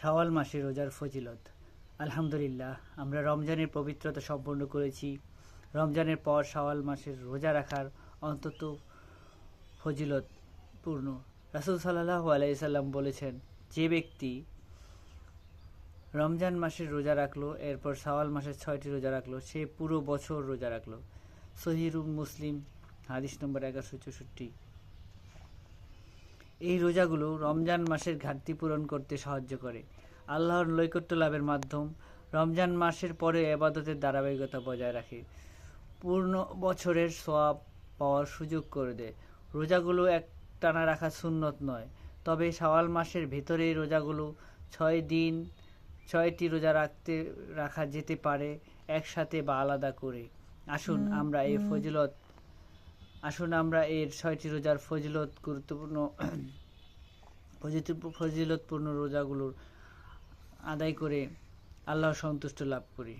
শাওয়াল মাসে রোজার ফজিলত। আলহামদুলিল্লাহ, আমরা রমজানের পবিত্রতা সম্পন্ন করেছি। রমজানের পর শাওয়াল মাসের রোজা রাখার অন্তত ফজিলত পূর্ণ। রাসুল সাল্লাহ আলাইসাল্লাম বলেছেন, যে ব্যক্তি রমজান মাসের রোজা রাখল, এরপর শাওয়াল মাসের ছয়টি রোজা রাখল, সে পুরো বছর রোজা রাখল। সহিরুম মুসলিম, হাদিস নম্বর এগারোশো চৌষট্টি। এই রোজাগুলো রমজান মাসের ঘাটতি পূরণ করতে সাহায্য করে। আল্লাহর নৈকট্য লাভের মাধ্যম রমজান মাসের পরে এবাদতের ধারাবাহিকতা বজায় রাখে। পূর্ণ বছরের সোয়াব পাওয়ার সুযোগ করে দেয়। রোজাগুলো এক টানা রাখা সুন্নত নয় তবে শাওয়াল মাসের ভেতরে রোজাগুলো ছয় দিন ছয়টি রোজা রাখতে রাখা যেতে পারে একসাথে বা আলাদা করে। আসুন আমরা এই ফজিলত আসুন আমরা এর ছয়টি রোজার ফজিলত গুরুত্বপূর্ণ ফজিলতপূর্ণ রোজাগুলোর আদায় করে আল্লাহ সন্তুষ্ট লাভ করি।